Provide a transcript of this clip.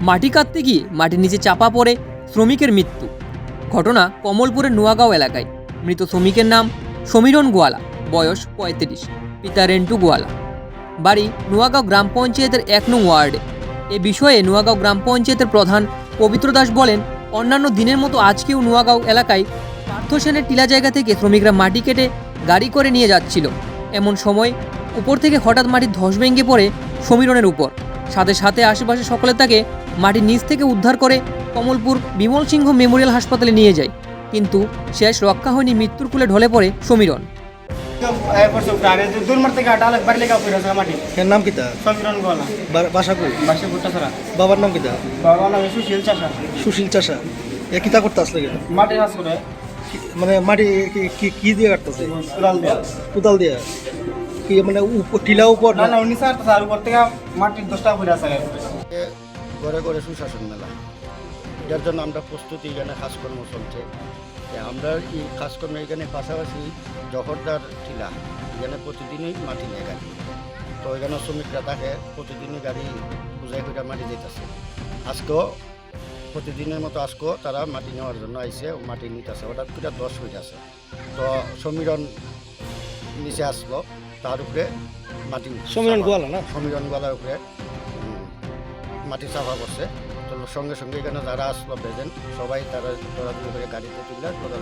মাটি কাটতে গিয়ে মাটির নিচে চাপা পড়ে শ্রমিকের মৃত্যু। ঘটনা কমলপুরের নোয়াগাঁও এলাকায়। মৃত শ্রমিকের নাম সমীরণ গোয়ালা, বয়স পঁয়ত্রিশ, পিতা রেন্টু গোয়ালা। বাড়ি নোয়াগাঁও গ্রাম পঞ্চায়েতের এক নং ওয়ার্ডে। এ বিষয়ে নোয়াগাঁও গ্রাম পঞ্চায়েতের প্রধান পবিত্র দাস বলেন, অন্যান্য দিনের মতো আজকেও নোয়াগাঁও এলাকায় পার্থ সেনের টিলা জায়গা থেকে শ্রমিকরা মাটি কেটে গাড়ি করে নিয়ে যাচ্ছিল। এমন সময় উপর থেকে হঠাৎ মাটির ধস ভেঙে পড়ে সমীরণের উপর। সাথে সাথে আশেপাশে সকলে তাকে মাটির নিচ থেকে উদ্ধার করে কমলপুর বিমল সিংহ মেমোরিয়াল হাসপাতালে নিয়ে যায়। কিন্তু শেষ রক্ষা হয়নি মৃত্যুর কুলে ঢলে পড়ে সমীরণ। মাটি নাম বাবার সুশীল চাষা। এ কিতা করতে আসলে মানে মাটি কি- দিয়ে কাটতেছে? কোদাল দিয়ে। কি মানে টিলা উপর না না উনি স্যার তার উপর থেকে মাটির দশটা পড়ে আছে ঘরে ঘরে সুশাসন মেলা। এটার জন্য আমরা প্রস্তুতি এখানে কাজকর্ম চলছে। আমরা এই কাজকর্ম এখানে পাশাপাশি জহরদার টিলা এখানে প্রতিদিনই মাটি নেয় গাড়ি। তো এখানে শ্রমিকরা থাকে প্রতিদিনই গাড়ি বুঝাই করে মাটি যেতেছে আজকেও প্রতিদিনের মতো আজকেও তারা মাটি নেওয়ার জন্য আইসে মাটি নিতেছে। হঠাৎ করে দশ হয়ে আছে তো সমীরণ নিচে আসলো। তার উপরে মাটি সমীরণ গোয়ালা না? সমীরণ গোয়ালার উপরে মাটি চাপা করছে। তো সঙ্গে সঙ্গে এখানে যারা আসলো প্রেজেন্ট সবাই তারা দৌড়াদৌড়ি করে গাড়িতে তুলে তোরা